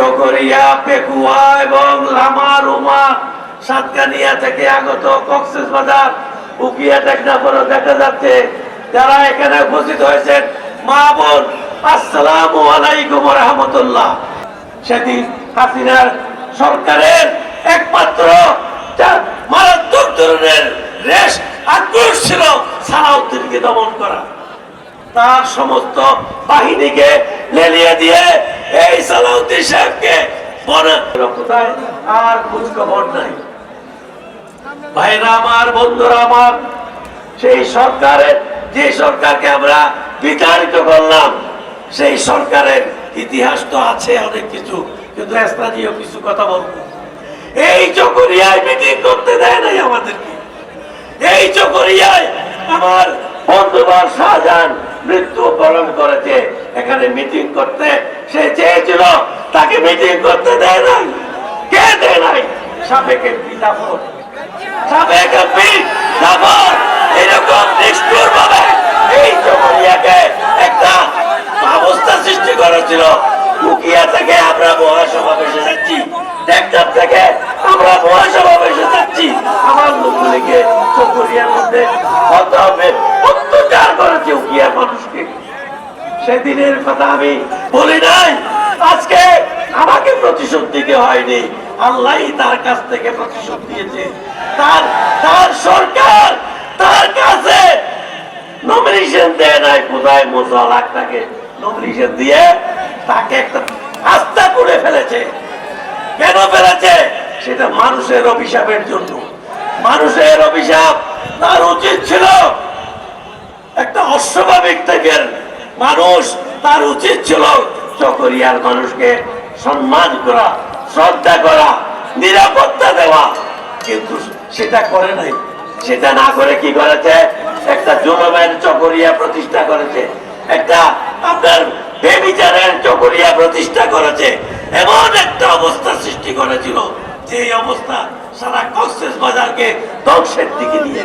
চকরিয়া, পেকুয়া এবং লামা রুমা সাতকানিয়া থেকে আগত কক্সেস বাজার, উকিয়া টেকনাফরও দেখা যাচ্ছে। যারা এখানে উপস্থিত হয়েছেন, মা বোন, আসসালামু আলাইকুম রহমতুল্লাহ। সেদিন হাসিনার সরকারের একমাত্র মারাত্মক ধরনের রেশ আক্রোশ ছিল, সালাউদ্দিনকে দমন করা। তার সমস্ত বাহিনীকে লেলিয়ে দিয়ে এই সালাউদ্দিন সাহেবকে আর খোঁজ খবর নাই। ভাইরা আমার, বন্ধুরা আমার, সেই সরকারের যে সরকারকে আমরা বিতাড়িত করলাম, সেই সরকারের ইতিহাস তো আছে অনেক কিছু, কিন্তু স্থানীয় কিছু কথা বলব। এই চকরিয়ায় মিটিং করতে দেয় নাই আমাদেরকে। এই চকরিয়ায় আমার বন্ধুবার শাহজাহান মৃত্যু বরণ করেছে। এখানে মিটিং করতে সে চেয়েছিল, তাকে মিটিং করতে দেয় নাই। কে দেয় নাই? সাবেক এমপি জাফর সাবেক এমপি জাফর এরকম নিষ্ঠুর ভাবে এই চকরিয়াকে একটা অবস্থা সৃষ্টি করেছিল। কুকিয়া থেকে আমরা মহাসমাবেশে যাচ্ছি টেকটাপ থেকে আমরা মহাসমাবেশে যাচ্ছি আমার লোকগুলিকে চকরিয়ার মধ্যে কত হবে অত্যাচার করেছে উকিয়ার মানুষকে। সেদিনের কথা আমি বলি নাই। আজকে আমাকে প্রতিশোধ দিতে হয়নি। আল্লাহ তার কাছ থেকে প্রতিশোধ দিয়েছে তার তার সরকার তার কাছে নমিনেশন দেয় নাই। কোথায় নমিনেশন দিয়ে তাকে একটা আস্থা করে ফেলেছে। কেন ফেলেছে? সেটা মানুষের অভিশাপের জন্য। মানুষের অভিশাপ তার উচিত ছিল একটা অস্বাভাবিক থেকে মানুষ তার উচিত ছিল চকরিয়ার মানুষকে সম্মান করা, শ্রদ্ধা করা, নিরাপত্তা দেওয়া। কিন্তু সেটা করে নাই। সেটা না করে কি করেছে? একটা জুলমের চকরিয়া প্রতিষ্ঠা করেছে। একটা আপনার বেবিচারের চকরিয়া প্রতিষ্ঠা করেছে। এমন একটা অবস্থা সৃষ্টি করেছিল যে অবস্থা সারা কক্সেস বাজারকে ধ্বংসের দিকে নিয়ে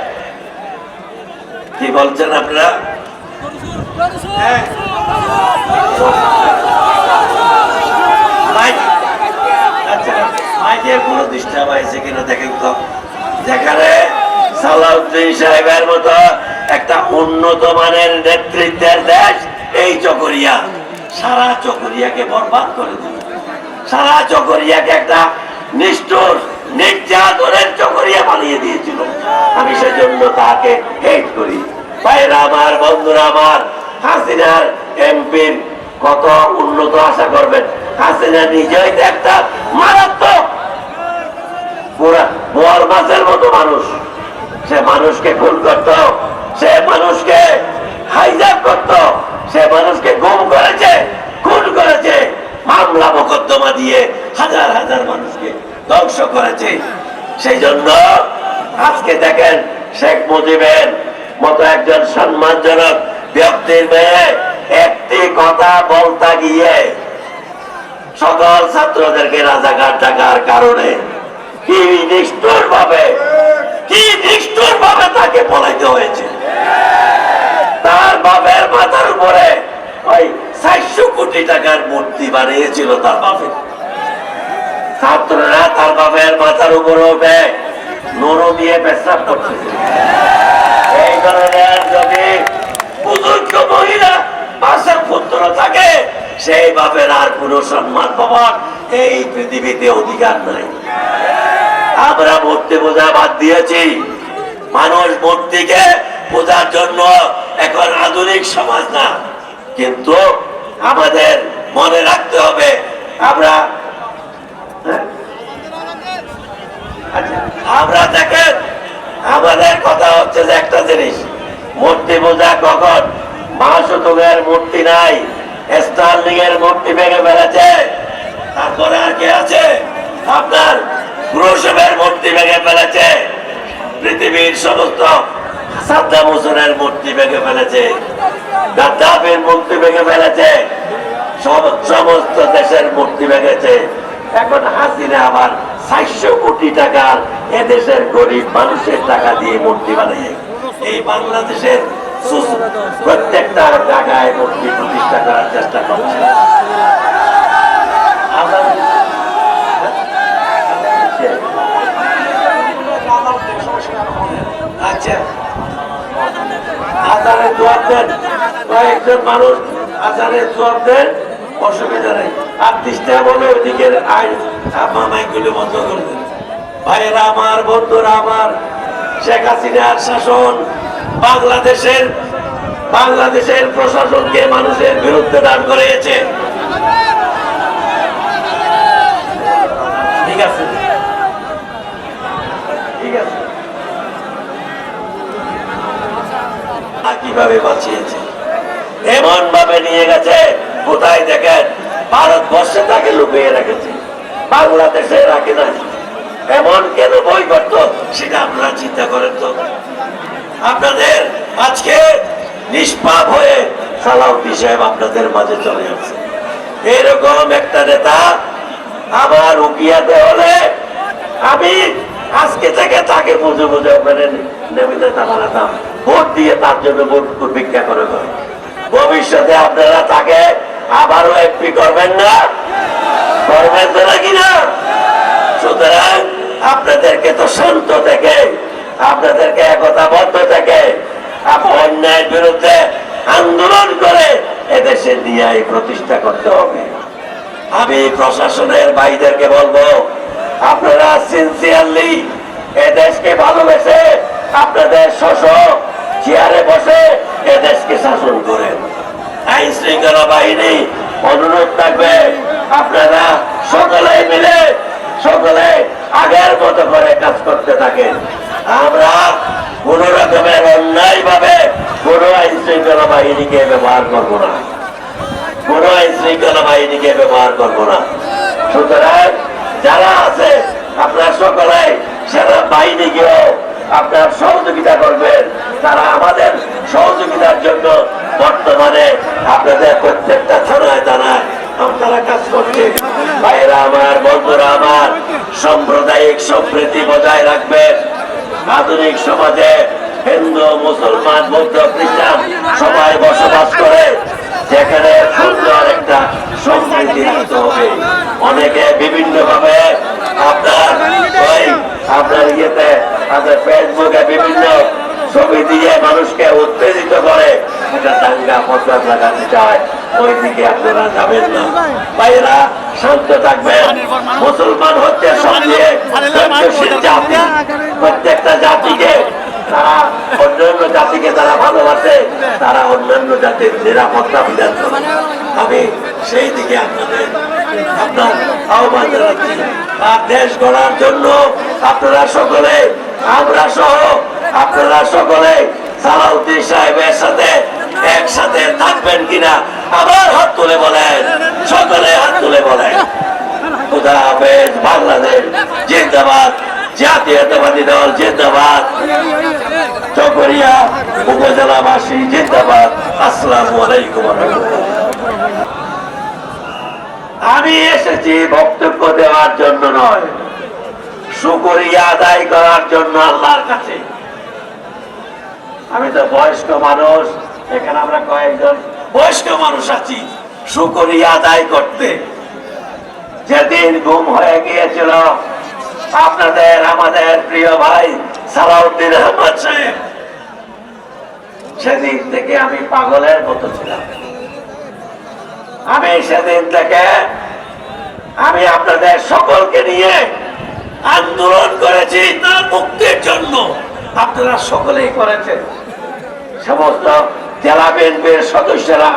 কি বলছেন আপনারা? আচ্ছা মাইকের দেখেন তো। যেখানে সালাউদ্দিন সাহেবের মতো একটা নেতৃত্বের দেশ, এই চকরিয়া। সারা চকরিয়াকে বরবাদ করে দিল। সারা চকরিয়াকে একটা নির্যাতনের চকরিয়া বানিয়ে দিয়েছিল। আমি সেজন্য তাকে হেট করি। ভাইরা আমার হাসিনার এমপির কত উন্নত আশা করবেন। হাসিনা নিজেই তো একটা মারাত্মক বোয়াল মাছের মতো মানুষ। সে মানুষকে খুন করত, সে মানুষকে হাইজাক করত, সে মানুষকে গুম করেছে, খুন করেছে, মামলা মোকদ্দমা দিয়ে হাজার হাজার মানুষকে ধ্বংস করেছে। সেই জন্য আজকে দেখেন শেখ মুজিবের মতো একজন সম্মানজনক ব্যক্তির মেয়ে একটি কথা বলতে গিয়ে সকল ছাত্রদেরকে রাজাকার ডাকার কারণে কি নিষ্ঠুর ভাবে কি নিষ্ঠুর ভাবে তাকে পলাইতে হয়েছে? তার বাপের মাথার উপরে ওই চারশো কোটি টাকার মূর্তি বানিয়েছিল তার বাপের ছাত্ররা তার বাপের মাথার উপরে নুরো দিয়ে পেশাব করছে। থাকে সেই বাপের আর কোনো সম্মান পাওয়ার এই পৃথিবীতে অধিকার নাই। আমরা মূর্তি পূজা বাদ দিয়েছি। মানুষ মূর্তিকে পূজার জন্য এখন আধুনিক সমাজ না। কিন্তু আমাদের মনে রাখতে হবে আমরা হ্যাঁ? আচ্ছা, আমরা দেখেন আমাদের কথা হচ্ছে যে একটা জিনিস, মূর্তি পূজা কখন? মহাশতকের মূর্তি নাই স্টার্লিং এর মূর্তি ভেঙে ফেলেছে। তারপরে আর কে আছে? আপনার ভেঙে ফেলেছে। পৃথিবীর সমস্ত সাদ্দাম হোসেনের মূর্তি ভেঙে ফেলেছে। গাদ্দাফির মূর্তি ভেঙে ফেলেছে। সমস্ত দেশের মূর্তি ভেঙেছে। এখন হাসিনা আবার চারশো কোটি টাকার এদেশের গরিব মানুষের টাকা দিয়ে মূর্তি বানিয়ে এই বাংলাদেশের প্রত্যেকটা জায়গায় মূর্তি প্রতিষ্ঠা করার চেষ্টা করছে। আচ্ছা। কয়েকজন মানুষ অসুবিধা নেই। আর বলে বন্ধ করে দেন। ভাইয়েরা আমার, বন্ধুরা আমার, শেখ হাসিনার শাসন বাংলাদেশের বাংলাদেশের প্রশাসনকে মানুষের বিরুদ্ধে দাঁড় করিয়েছে। ঠিক কীভাবে বাঁচিয়েছে? এমন ভাবে নিয়ে গেছে, কোথায় দেখেন? ভারতবর্ষে তাকে লুকিয়ে রেখেছে। বাংলাদেশে রাখে না এমন কেন বই করতো? সেটা আপনারা চিন্তা করেন তো। আপনাদের আজকে নিষ্পাপ হয়ে সালাউদ্দি সাহেব আপনাদের মাঝে চলে আসছে। এরকম একটা নেতা আমার উকিয়াতে হলে আমি আজকে থেকে তাকে বুঝে বুঝে ওখানে নেমে নেতা ভোট দিয়ে তার জন্য ভোট ভিক্ষা করে করে ভবিষ্যতে আপনারা তাকে আবারও এমপি করবেন না? করবেন তো নাকি না? সুতরাং আপনাদেরকে তো শান্ত থেকে, আপনাদেরকে একতাবদ্ধ থেকে অন্যায়ের বিরুদ্ধে আন্দোলন করে এদেশে নিয়ে প্রতিষ্ঠা করতে হবে। আমি প্রশাসনের ভাইদেরকে বলব, আপনারা সিনসিয়ারলি এদেশকে ভালোবেসে আপনাদের শশ চেয়ারে বসে এদেশকে শাসন করেন। আইন শৃঙ্খলা বাহিনী অনুরোধ থাকবে, আপনারা সকলে মিলে সকলে আগের মতো করে কাজ করতে থাকেন আমরা কোন রকমের অন্যায় ভাবে কোন আইন শৃঙ্খলা বাহিনীকে ব্যবহার করব না। কোন আইন শৃঙ্খলা বাহিনীকে ব্যবহার করব না। সুতরাং যারা আছে, আপনার সকলে সেনা বাহিনীকেও আপনার সহযোগিতা করবেন। তারা আমাদের সহযোগিতার জন্য বর্তমানে আপনাদের প্রত্যেকটা থানায় থানায় আপনারা কাজ করছে ভাইরা আমার বন্ধুরা আমার, সাম্প্রদায়িক সম্প্রীতি বজায় রাখবেন আধুনিক সমাজে হিন্দু, মুসলমান, বৌদ্ধ, খ্রিস্টান সবাই বসবাস করে, যেখানে সুন্দর একটা সম্প্রীতি রাখতে হবে। অনেকে বিভিন্ন ভাবে আপনার ওই আপনার ইয়েতে, আপনার ফেসবুকে বিভিন্ন ছবি দিয়ে মানুষকে উত্তেজিত করে এটা দাঙ্গা ফসলাত লাগাতে চায়। ওই দিকে আপনারা যাবেন না। বাইরা শান্ত থাকবেন মুসলমান হচ্ছে সবচেয়ে জাতি। প্রত্যেকটা জাতিকে তারা, অন্যান্য জাতিকে তারা ভালোবাসে, তারা অন্যান্য জাতির নিরাপত্তা বিধান আমি সেই দিকে আপনাদের আপনার আহ্বান জানাচ্ছি। আর গড়ার জন্য আপনারা সকলে, আমরা সহ আপনারা সকলে সালাউদ্দিন সাহেবের সাথে একসাথে থাকবেন কিনা? আবার হাত তুলে বলেন, সকলে হাত তুলে বলেন। খুদা হাফেজ, বাংলাদেশ জিন্দাবাদ, জাতীয়তাবাদী দল জিন্দাবাদ। চকরিয়া উপজেলাবাসী জিন্দাবাদ। আলাইকুম আমি এসেছি বক্তব্য দেওয়ার জন্য নয়, শুকরিয়া আদায় করার জন্য আল্লাহর কাছে। আমি তো বয়স্ক মানুষ এখানে আমরা কয়েকজন বয়স্ক মানুষ আছি। শুকরিয়া আদায় করতে যেদিন গুম হয়ে গিয়েছিল, আপনাদের, আমাদের প্রিয় ভাই সালাউদ্দিন আহমদ সাহেব, সেদিন থেকে আমি পাগলের মতো ছিলাম। আমি সেদিন থেকে আমি আপনাদের সকলকে নিয়ে আন্দোলন করেছি তার মুক্তির জন্য। আপনারা সকলেই করেছেন। সমস্ত জেলা বিএনপির সদস্যরা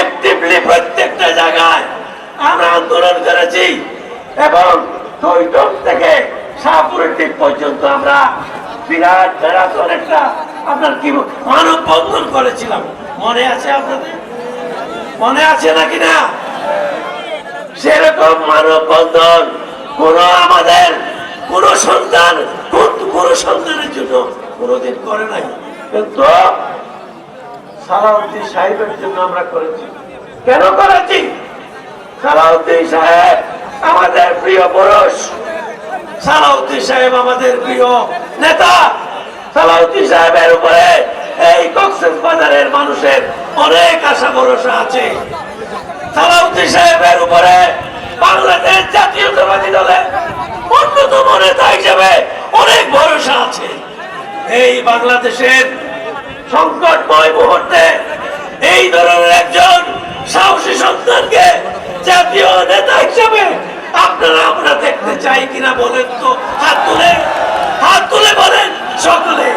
একটিভলি প্রত্যেকটা জায়গায় আমরা আন্দোলন করেছি এবং টৈটন থেকে শাহপুরের দিক পর্যন্ত আমরা বিরাট ম্যারাথন একটা আপনার কি মানব বন্ধন করেছিলাম। মনে আছে আপনাদের? মনে আছে নাকি না? সেরকম মানব বন্ধন কোন আমাদের, কোন সন্তান কোন সন্তানের জন্য কোনোদিন করে নাই। কিন্তু সালাউদ্দিন সাহেবের জন্য আমরা করেছি। কেন করেছি? সালাউদ্দিন সাহেব আমাদের প্রিয় পুরুষ। সালাউদ্দিন সাহেব আমাদের প্রিয় নেতা। সালাউদ্দিন সাহেবের উপরে এই কক্সেস বাজারের মানুষের অনেক আশা ভরসা আছে। সালাউদ্দিন সাহেবের উপরে বাংলাদেশ জাতীয়তাবাদী দলের অন্যতম নেতা হিসেবে অনেক ভরসা আছে। এই বাংলাদেশের সংকটময় মুহূর্তে এই ধরনের একজন সাহসী সন্তানকে জাতীয় নেতা হিসেবে আপনারা আমরা দেখতে চাই কিনা বলেন তো? হাত তুলে হাত তুলে বলেন সকলে।